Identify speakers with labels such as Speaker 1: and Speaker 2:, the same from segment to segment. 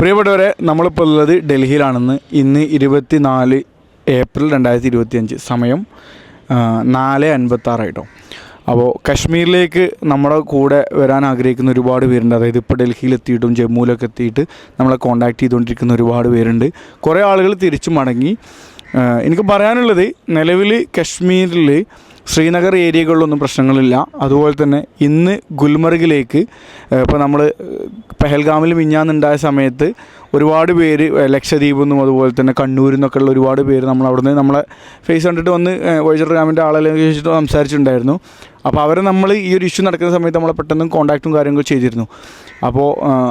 Speaker 1: പ്രിയപ്പെട്ടവരെ നമ്മളിപ്പോൾ ഉള്ളത് ഡൽഹിയിലാണെന്ന്. ഇന്ന് ഇരുപത്തി നാല് ഏപ്രിൽ രണ്ടായിരത്തി ഇരുപത്തി അഞ്ച് സമയം നാല് അൻപത്താറ് കേട്ടോ അപ്പോൾ കശ്മീരിലേക്ക് നമ്മുടെ കൂടെ വരാൻ ആഗ്രഹിക്കുന്ന ഒരുപാട് പേരുണ്ട്. അതായത് ഇപ്പോൾ ഡൽഹിയിൽ എത്തിയിട്ടും ജമ്മുവിലൊക്കെ എത്തിയിട്ട് നമ്മളെ കോൺടാക്ട് ചെയ്തുകൊണ്ടിരിക്കുന്ന ഒരുപാട് പേരുണ്ട്. കുറേ ആളുകൾ തിരിച്ചു മടങ്ങി. എനിക്ക് പറയാനുള്ളത് നിലവിൽ കശ്മീരിൽ ശ്രീനഗർ ഏരിയകളിലൊന്നും പ്രശ്നങ്ങളില്ല. അതുപോലെ തന്നെ ഇന്ന് ഗുൽമർഗിലേക്ക് ഇപ്പോൾ നമ്മൾ പെഹൽഗാമിൽ മിഞ്ഞാന്നുണ്ടായ സമയത്ത് ഒരുപാട് പേര് ലക്ഷദ്വീപിൽ നിന്നും അതുപോലെ തന്നെ കണ്ണൂരിൽ നിന്നൊക്കെ ഉള്ള ഒരുപാട് പേര് നമ്മൾ അവിടുന്ന് നമ്മളെ ഫേസ് കണ്ടിട്ട് വന്ന് വൈജർ ഗ്രാമിന്റെ ആളെല്ലാം ചോദിച്ചിട്ട് സംസാരിച്ചിട്ടുണ്ടായിരുന്നു. അപ്പോൾ അവരെ നമ്മൾ ഈ ഒരു ഇഷ്യൂ നടക്കുന്ന സമയത്ത് നമ്മളെ പെട്ടെന്ന് കോൺടാക്റ്റും കാര്യങ്ങളും ചെയ്തിരുന്നു. അപ്പോൾ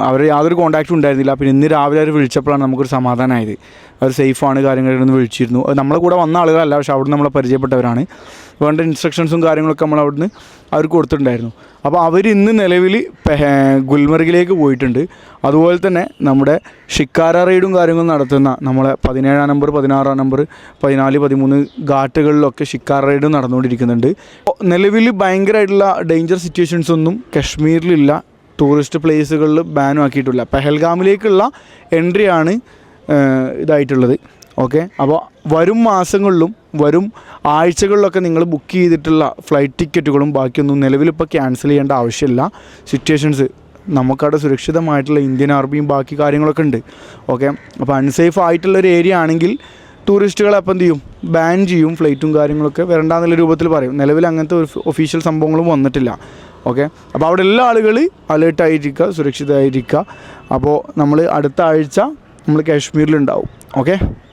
Speaker 1: അവർ യാതൊരു കോൺടാക്റ്റും ഉണ്ടായിരുന്നില്ല. പിന്നെ ഇന്ന് രാവിലെ അവർ വിളിച്ചപ്പോഴാണ് നമുക്കൊരു സമാധാനമായത്. അവർ സേഫാണ് കാര്യങ്ങളെന്ന് വിളിച്ചിരുന്നു. നമ്മളെ കൂടെ വന്ന ആളുകളല്ല പക്ഷെ അവിടെ നമ്മളെ പരിചയപ്പെട്ടവരാണ്. വേണ്ട ഇൻസ്ട്രക്ഷൻസും കാര്യങ്ങളൊക്കെ നമ്മൾ അവിടുന്ന് അവർക്ക് കൊടുത്തിട്ടുണ്ടായിരുന്നു. അപ്പോൾ അവർ ഇന്ന് നിലവിൽ ഗുൽമർഗിലേക്ക് പോയിട്ടുണ്ട്. അതുപോലെ തന്നെ നമ്മുടെ ഷിക്കാര റൈഡും കാര്യങ്ങളും നടത്തുന്ന നമ്മളെ പതിനേഴാം നമ്പർ പതിനാറാം നമ്പർ പതിനാല് പതിമൂന്ന് ഘാട്ടുകളിലൊക്കെ ഷിക്കാര റൈഡും നടന്നുകൊണ്ടിരിക്കുന്നുണ്ട്. നിലവിൽ ഭയങ്കരമായിട്ടുള്ള ഡേഞ്ചർ സിറ്റുവേഷൻസ് ഒന്നും കശ്മീരിലില്ല. ടൂറിസ്റ്റ് പ്ലേസുകളിൽ ബാനും ആക്കിയിട്ടില്ല. പെഹൽഗാമിലേക്കുള്ള എൻട്രിയാണ് ഇതായിട്ടുള്ളത്. ഓക്കെ അപ്പോൾ വരും മാസങ്ങളിലും വരും ആഴ്ചകളിലൊക്കെ നിങ്ങൾ ബുക്ക് ചെയ്തിട്ടുള്ള ഫ്ലൈറ്റ് ടിക്കറ്റുകളും ബാക്കിയൊന്നും നിലവിലിപ്പോൾ ക്യാൻസൽ ചെയ്യേണ്ട ആവശ്യമില്ല. സിറ്റുവേഷൻസ് നമുക്കവിടെ സുരക്ഷിതമായിട്ടുള്ള ഇന്ത്യൻ ആർമിയും ബാക്കി കാര്യങ്ങളൊക്കെ ഉണ്ട്. ഓക്കെ അപ്പോൾ അൺസേഫ് ആയിട്ടുള്ള ഒരു ഏരിയ ആണെങ്കിൽ ടൂറിസ്റ്റുകളെ അപ്പം എന്ത് ചെയ്യും? ബാൻ ചെയ്യും ഫ്ലൈറ്റും കാര്യങ്ങളൊക്കെ. വരണ്ടെന്നുള്ള രൂപത്തിൽ പറയും. നിലവിൽ അങ്ങനത്തെ ഒരു ഒഫീഷ്യൽ സംഭവങ്ങളും വന്നിട്ടില്ല. ഓക്കെ അപ്പോൾ അവിടെ എല്ലാ ആളുകൾ അലേർട്ടായിരിക്കുക സുരക്ഷിതമായിരിക്കുക അപ്പോൾ നമ്മൾ അടുത്ത ആഴ്ച നമ്മൾ കാശ്മീരിലുണ്ടാവും. ഓക്കെ